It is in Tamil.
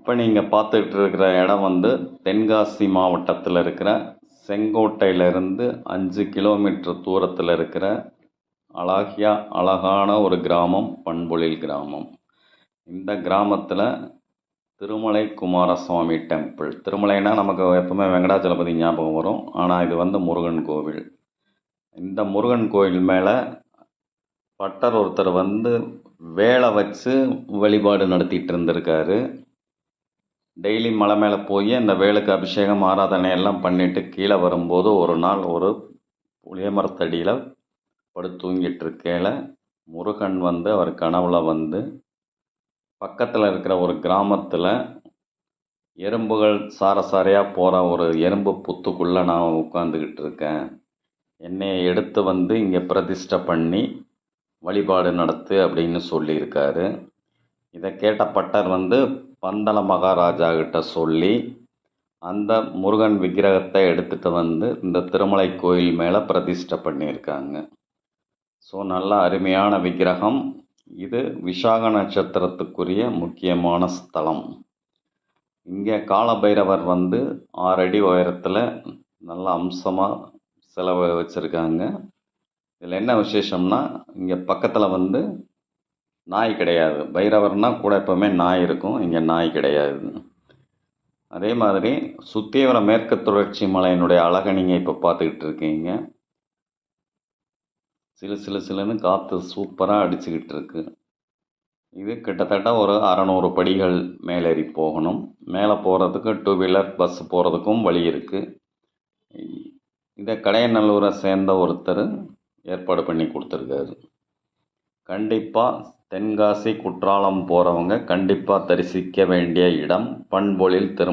இப்போ நீங்கள் பார்த்துட்டு இருக்கிற இடம் வந்து தென்காசி மாவட்டத்தில் இருக்கிற செங்கோட்டையிலிருந்து அஞ்சு கிலோமீட்டர் தூரத்தில் இருக்கிற அழகியா அழகான ஒரு கிராமம் பண்பொழில் கிராமம். இந்த கிராமத்தில் திருமலை குமாரசுவாமி டெம்பிள். திருமலைனா நமக்கு எப்பவுமே வெங்கடாச்சலபதி ஞாபகம் வரும். ஆனால் இது வந்து முருகன் கோவில். இந்த முருகன் கோவில் மேலே பட்டர் ஒருத்தர் வந்து வேலை வச்சு வழிபாடு நடத்திட்டு இருந்திருக்காரு. டெய்லி மலை மேலே போய் அந்த வேலுக்கு அபிஷேகம் ஆராதனை எல்லாம் பண்ணிட்டு கீழே வரும்போது ஒரு நாள் ஒரு புளிய மரத்தடியில் படுத்து தூங்கிட்டு இருக்கையில முருகன் வந்து அவர் கனவுல வந்து பக்கத்தில் இருக்கிற ஒரு கிராமத்தில் எறும்புகள் சாரசாரையாக போகிற ஒரு எறும்பு புத்துக்குள்ளே நான் உட்காந்துக்கிட்டு இருக்கேன். என்னை எடுத்து வந்து இங்கே பிரதிஷ்டை பண்ணி வழிபாடு நடத்து அப்படின்னு சொல்லியிருக்காரு. இதை கேட்ட பட்டர் வந்து பந்தள மகாராஜா கிட்ட சொல்லி அந்த முருகன் விக்கிரகத்தை எடுத்துகிட்டு வந்து இந்த திருமலை கோயில் மேலே பிரதிஷ்டை பண்ணியிருக்காங்க. ஸோ நல்ல அருமையான விக்கிரகம். இது விசாக நட்சத்திரத்துக்குரிய முக்கியமான ஸ்தலம். இங்கே காலபைரவர் வந்து ஆறடி உயரத்தில் நல்ல அம்சமாக செலவு வச்சுருக்காங்க. இதில் என்ன விசேஷம்னா இங்கே பக்கத்தில் வந்து நாய் கிடையாது. பைரவர்னால் கூட எப்போவுமே நாய் இருக்கும். இங்கே நாய் கிடையாது. அதே மாதிரி சுற்றி வர மேற்கு தொடர்ச்சி மலையினுடைய அழகை நீங்கள் இப்போ பார்த்துக்கிட்டு இருக்கீங்க. சிலு சிலு சிலுன்னு காற்று சூப்பராக அடிச்சுக்கிட்டு இருக்கு. இது கிட்டத்தட்ட ஒரு அறநூறு படிகள் மேலேறி போகணும். மேலே போகிறதுக்கு டூ வீலர் பஸ் போகிறதுக்கும் வழி இருக்குது இதை கடையநல்லூரை சேர்ந்த ஒருத்தர் ஏற்பாடு பண்ணி கொடுத்துருக்காரு. கண்டிப்பாக தென்காசி குற்றாலம் போகிறவங்க கண்டிப்பாக தரிசிக்க வேண்டிய இடம் பண்பொழில் திரு